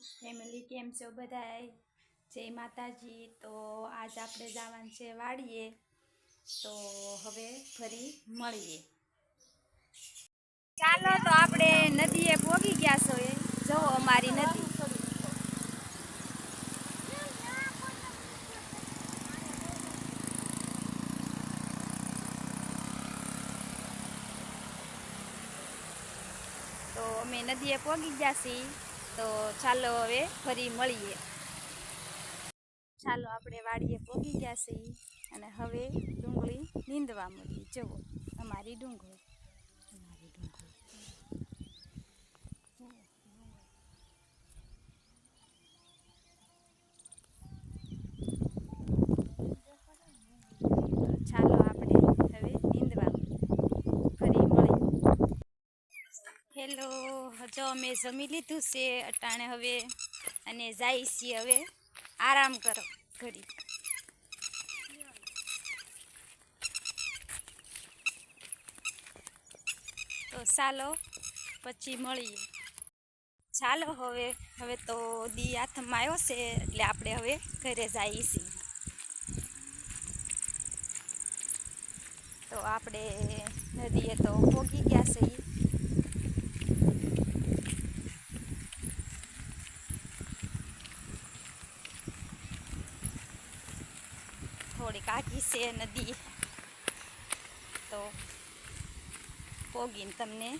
Family કેમ છો બધાય? જય માતાજી. તો આજ આપણે જવાનું છે વાડીએ. તો હવે ફરી મળીએ. ચાલો તો આપણે નદીએ પોગી ગયા છો એ જો અમારી નદી. તો અમે નદીએ પોગી ગયા છીએ. તો ચાલો હવે ફરી મળીએ. ચાલો, આપણે વાડીએ પોગી ગયા છીએ અને હવે ડુંગળી નીંદવા મળી. જુઓ, અમારી ડુંગળી. અમારી ડુંગળી. ચાલો આપણે હવે નીંદવા ફરી મળીએ હેલો, જો અમે જમી લીધું છે અટાણે હવે અને જાય છીએ હવે. આરામ કરો ઘડી તો ચાલો, પછી મળીએ. ચાલો હવે હવે તો દી હાથમાં આવ્યો છે એટલે આપણે હવે ઘરે જઈએ છીએ. તો આપણે નદીએ તો પોગી ગયા છીએ થોડીક આખી છે નદી. તો પોગીને તમને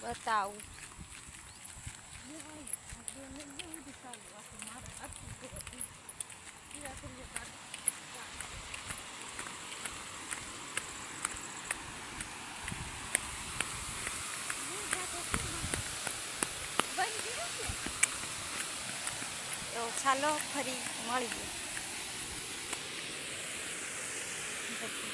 બતાવું. ચાલો ફરી મળીએ. করছি